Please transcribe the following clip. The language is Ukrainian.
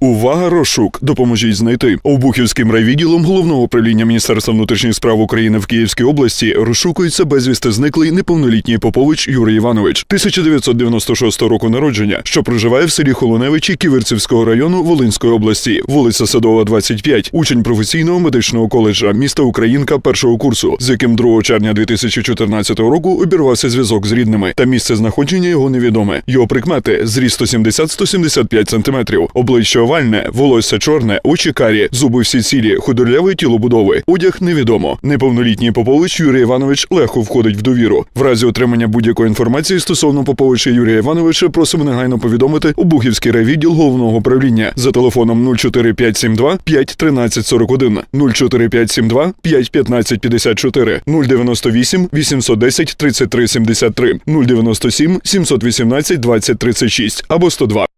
Увага, розшук! Допоможіть знайти. Обухівським райвідділом головного управління Міністерства внутрішніх справ України в Київській області розшукується безвісти зниклий неповнолітній Попович Юрій Іванович, 1996 року народження, що проживає в селі Холоневичі Ківерцівського району Волинської області, вулиця Садова, 25, учень професійного медичного коледжа міста Українка першого курсу, з яким 2 червня 2014 року обірвався зв'язок з рідними, та місце знаходження його невідоме. Його прикмети зріст 170-175 см, обличчя овальне, волосся чорне, очі карі, зуби всі цілі, худорлявий тілобудови, одяг невідомо. Неповнолітній Попович Юрій Іванович легко входить в довіру. В разі отримання будь-якої інформації стосовно Поповича Юрія Івановича просимо негайно повідомити у Бухівський райвідділ головного управління за телефоном 04572 5 13 41, 04572 5 15 54, 098 810 33 73, 097 718 20 36 або 102.